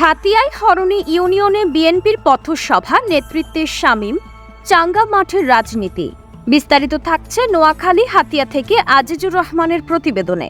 হাতিয়ায় হরণে ইউনিয়নে বিএনপির পথসভা নেতৃত্বে শামীম, চাঙ্গা মাঠের রাজনীতি। বিস্তারিত থাকছে নোয়াখালী হাতিয়া থেকে আজিজুর রহমানের প্রতিবেদনে।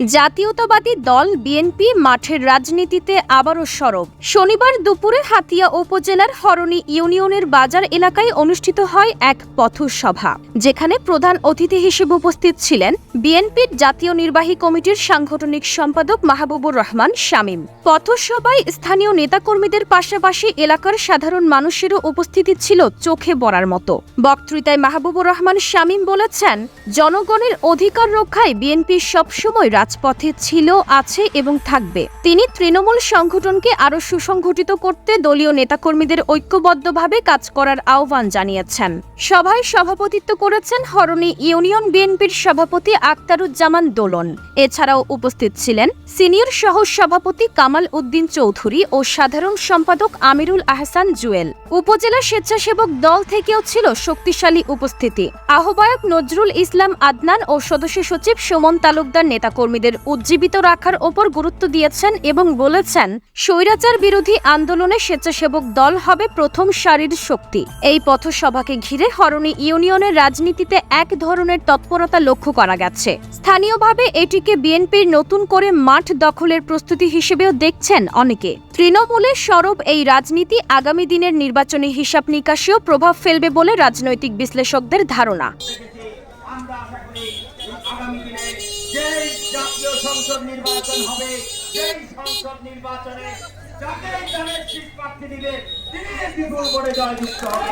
জাতীয়তাবাদী দল বিএনপি মাঠের রাজনীতিতে আবারও সরব। শনিবার দুপুরে হাতিয়া উপজেলার হরণী ইউনিয়নের বাজার এলাকায় অনুষ্ঠিত হয় এক পথসভা, যেখানে প্রধান অতিথি হিসেবে উপস্থিত ছিলেন বিএনপির জাতীয় নির্বাহী কমিটির সাংগঠনিক সম্পাদক মাহবুবুর রহমান শামীম। পথসভায় স্থানীয় নেতাকর্মীদের পাশাপাশি এলাকার সাধারণ মানুষেরও উপস্থিতি ছিল চোখে পড়ার মতো। বক্তৃতায় মাহবুবুর রহমান শামীম বলেছেন, জনগণের অধিকার রক্ষায় বিএনপি সবসময় রাজপথে ছিল, আছে এবং থাকবে। তিনি তৃণমূল সংগঠনকে আরও সুসংগঠিত করতে দলীয় নেতাকর্মীদের ঐক্যবদ্ধভাবে কাজ করার আহ্বান জানিয়েছেন। সভায় সভাপতিত্ব করেছেন হরণী ইউনিয়ন বিএনপির সভাপতি আক্তারুজ্জামান দোলন। এছাড়াও উপস্থিত ছিলেন সিনিয়র সহ সভাপতি কামাল উদ্দিন চৌধুরী ও সাধারণ সম্পাদক আমিরুল আহসান জুয়েল। উপজেলা স্বেচ্ছাসেবক দল থেকেও ছিল শক্তিশালী উপস্থিতি। আহ্বায়ক নজরুল ইসলাম আদনান ও সদস্য সচিব সুমন তালুকদার নেতাকর্মীদের উজ্জীবিত রাখার ওপর গুরুত্ব দিয়েছেন এবং বলেছেন, স্বৈরাচার বিরোধী আন্দোলনে স্বেচ্ছাসেবক দল হবে প্রথম সারির শক্তি। এই পথসভাকে ঘিরে হরণী ইউনিয়নের রাজনীতিতে এক ধরনের তৎপরতা লক্ষ্য করা গেছে। স্থানীয়ভাবে এটিকে বিএনপির নতুন করে মাঠ দখলের প্রস্তুতি হিসেবেও দেখছেন অনেকে। তৃণমূলের সরব এই রাজনীতি আগামী দিনের নির্বাচনী হিসাব নিকাশেও প্রভাব ফেলবে বলে রাজনৈতিক বিশ্লেষকদের ধারণা। আমরা আশা করি আগামী দিনে যেই জাতীয় সংসদ নির্বাচন হবে। সেই সংসদ নির্বাচনে যাকে দলের শীত প্রার্থী দিবে, তিনি বিপুল করে জয়যুক্ত হবে।